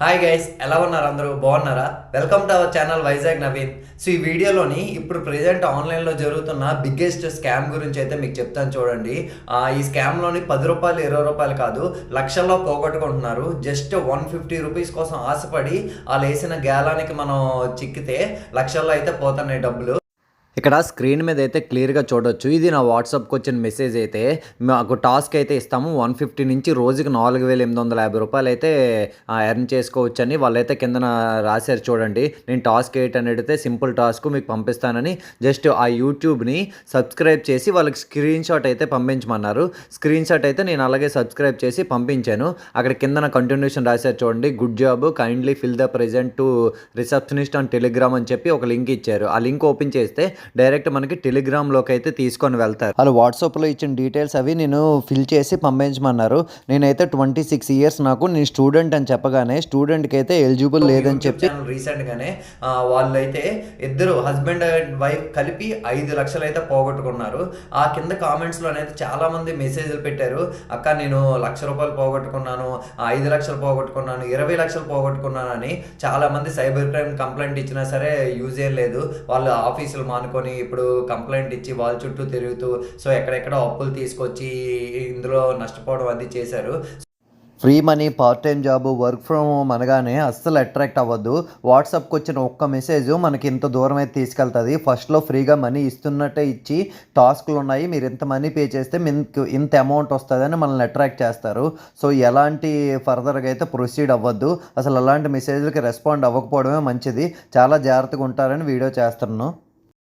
Hi guys ఎలా ఉన్నారు అందరూ? బాగున్నారా? Welcome to our channel Vizag Naveen so ఈ వీడియోలోని ఇప్పుడు ప్రజెంట్ ఆన్లైన్లో జరుగుతున్న బిగ్గెస్ట్ స్కామ్ గురించి అయితే మీకు చెప్తాను చూడండి. ఈ స్కామ్లోని పది రూపాయలు ఇరవై రూపాయలు కాదు లక్షల్లో పోగొట్టుకుంటున్నారు. జస్ట్ వన్ ఫిఫ్టీ రూపీస్ కోసం ఆశపడి వాళ్ళు వేసిన గ్యాలానికి మనం చిక్కితే లక్షల్లో అయితే పోతున్నాయి డబ్బులు. ఇక్కడ స్క్రీన్ మీద అయితే క్లియర్గా చూడొచ్చు. ఇది నా వాట్సాప్కి వచ్చిన మెసేజ్ అయితే. మాకు టాస్క్ అయితే ఇస్తాము. వన్ ఫిఫ్టీ నుంచి రోజుకి నాలుగు వేల ఎనిమిది వందల యాభై రూపాయలు అయితే ఎర్న్ చేసుకోవచ్చు అని వాళ్ళైతే కిందన రాశారు చూడండి. నేను టాస్క్ ఏంటని అడిగితే సింపుల్ టాస్క్ మీకు పంపిస్తానని జస్ట్ ఆ యూట్యూబ్ని సబ్స్క్రైబ్ చేసి వాళ్ళకి స్క్రీన్ షాట్ అయితే పంపించమన్నారు. స్క్రీన్ షాట్ అయితే నేను అలాగే సబ్స్క్రైబ్ చేసి పంపించాను. అక్కడ కిందన కంటిన్యూషన్ రాశారు చూడండి. Good job kindly fill the present to receptionist on Telegram అని చెప్పి ఒక లింక్ ఇచ్చారు. ఆ లింక్ ఓపెన్ చేస్తే డైరెక్ట్ మనకి టెలిగ్రామ్లోకి అయితే తీసుకొని వెళ్తారు. వాళ్ళు వాట్సాప్లో ఇచ్చిన డీటెయిల్స్ అవి నేను ఫిల్ చేసి పంపించమన్నారు. నేనైతే ట్వంటీ సిక్స్ ఇయర్స్ నాకు నేను స్టూడెంట్ అని చెప్పగానే స్టూడెంట్కి అయితే ఎలిజిబుల్ లేదని చెప్పి రీసెంట్గానే వాళ్ళైతే ఇద్దరు హస్బెండ్ అండ్ వైఫ్ కలిపి ఐదు లక్షలు అయితే పోగొట్టుకున్నారు. ఆ కింద కామెంట్స్లో అయితే చాలా మంది మెసేజ్లు పెట్టారు. అక్క నేను లక్ష రూపాయలు పోగొట్టుకున్నాను ఐదు లక్షలు పోగొట్టుకున్నాను ఇరవై లక్షలు పోగొట్టుకున్నాను అని చాలా మంది సైబర్ క్రైమ్ కంప్లైంట్ ఇచ్చినా సరే యూజ్ ఏం లేదు. వాళ్ళు ఆఫీసులు అనుకొని ఇప్పుడు కంప్లైంట్ ఇచ్చి వాళ్ళ చుట్టూ తిరుగుతూ సో ఎక్కడెక్కడ అప్పులు తీసుకొచ్చి ఇందులో నష్టపోవడం అది చేశారు. Free money part time job work from home అనగానే అస్సలు అట్రాక్ట్ అవ్వద్దు. వాట్సాప్కి వచ్చిన ఒక్క మెసేజ్ మనకి ఇంత దూరం అయితే తీసుకెళ్తుంది. ఫస్ట్లో ఫ్రీగా మనీ ఇస్తున్నట్టే ఇచ్చి టాస్క్లు ఉన్నాయి మీరు ఇంత మనీ పే చేస్తే మీకు ఇంత అమౌంట్ వస్తుందని మనల్ని అట్రాక్ట్ చేస్తారు. సో ఎలాంటి ఫర్దర్గా అయితే ప్రొసీడ్ అవ్వద్దు. అసలు అలాంటి మెసేజ్లకి రెస్పాండ్ అవ్వకపోవడమే మంచిది. చాలా జాగ్రత్తగా ఉంటారని వీడియో చేస్తున్నాను.